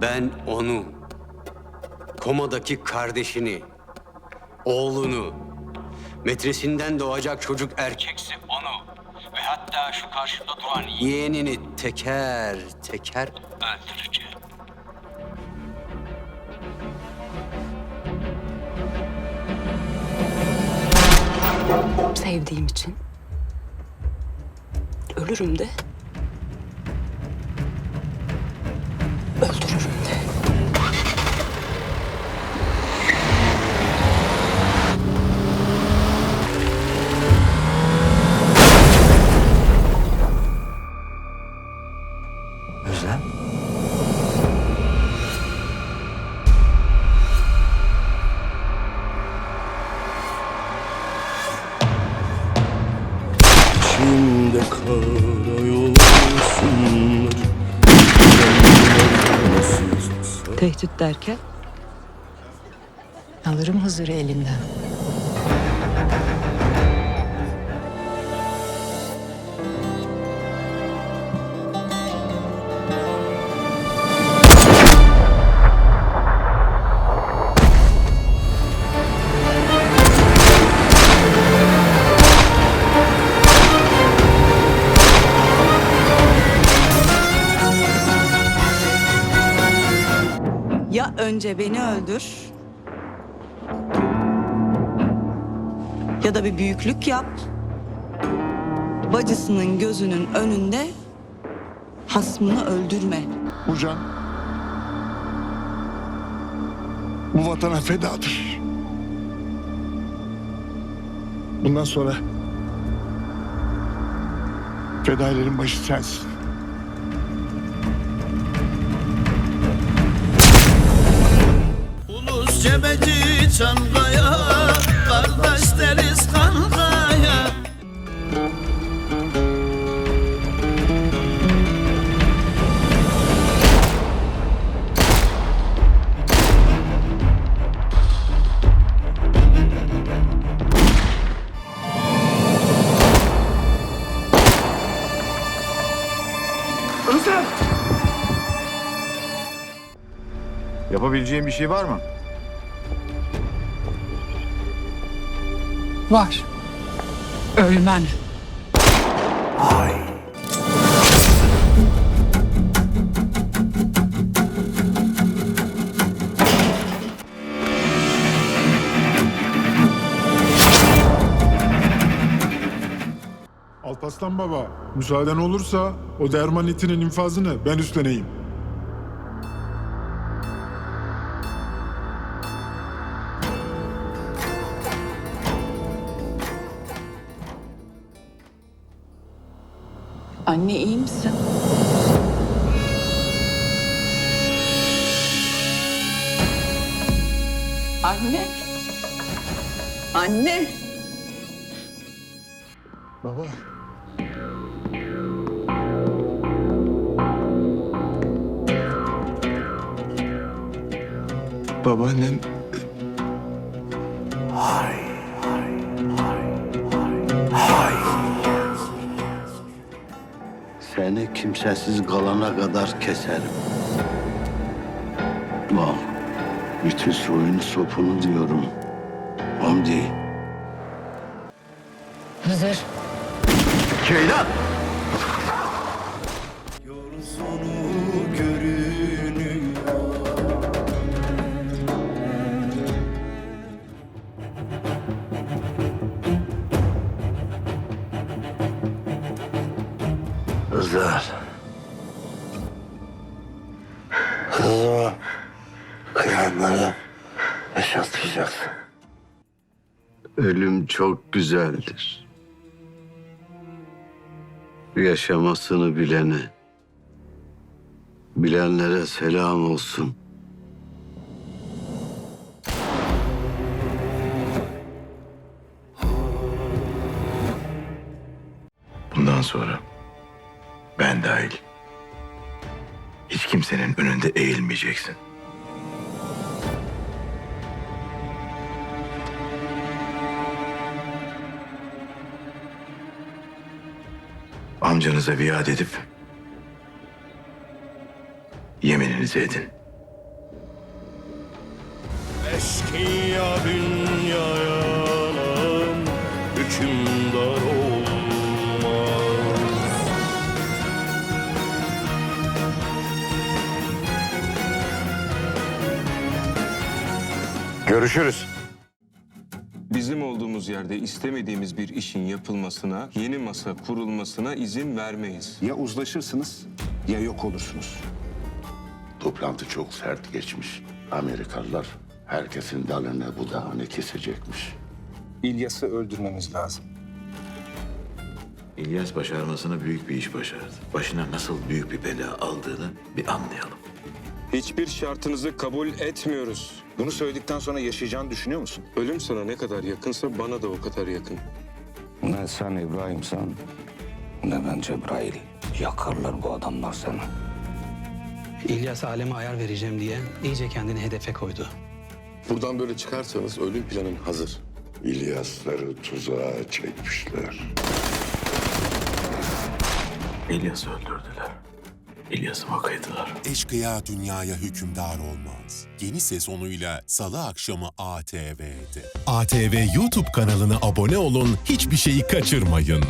Ben onu, komadaki kardeşini, oğlunu, metresinden doğacak çocuk erkekse onu ve hatta şu karşımda duran yeğenini teker teker öldüreceğim. Sevdiğim için. Ölürüm de. Öldürürüm Tehdit derken? Alırım Hızır'ı elimden. Önce beni öldür ya da bir büyüklük yap. Bacısının gözünün önünde hasmını öldürme. Bu bu vatana fedadır. Bundan sonra fedailerin başı sensin. Cebeci Çankaya Kardeş deriz kankaya Yapabileceğim bir şey var mı? Var. Ölmen. Alpaslan Baba, müsaaden olursa o derman itinin infazını ben üstleneyim. Anne iyi misin? Anne. Anne. Baba. Babaannem Seni kimsesiz kalana kadar keserim. Bak, bütün soyunu sopunu diyorum. Hamdi. Hızır. Ceylan! Kızlar. Kızıma kıyanlara yaşatmayacaksın. Ölüm çok güzeldir. Yaşamasını bilene, bilenlere selam olsun. Bundan sonra ben dahil. Hiç kimsenin önünde eğilmeyeceksin. Amcanıza biat edip yemininizi edin. Eşkıya bin Görüşürüz. Bizim olduğumuz yerde istemediğimiz bir işin yapılmasına, yeni masa kurulmasına izin vermeyiz. Ya uzlaşırsınız ya yok olursunuz. Toplantı çok sert geçmiş. Amerikalılar herkesin dalını budağını kesecekmiş. İlyas'ı öldürmemiz lazım. İlyas başarmasına büyük bir iş başardı. Başına nasıl büyük bir bela aldığını bir anlayalım. Hiçbir şartınızı kabul etmiyoruz. Bunu söyledikten sonra yaşayacağını düşünüyor musun? Ölüm sana ne kadar yakınsa bana da o kadar yakın. Ne sen İbrahim'sen ne ben Cebrail. Yakarlar bu adamlar seni. İlyas aleme ayar vereceğim diye iyice kendini hedefe koydu. Buradan böyle çıkarsanız ölüm planın hazır. İlyasları tuzağa çekmişler. İlyas'ı öldürdüler. İlyas'ıma kaydılar. Eşkıya dünyaya hükümdar olmaz. Yeni sezonuyla Salı akşamı ATV'de. ATV YouTube kanalına abone olun, hiçbir şeyi kaçırmayın.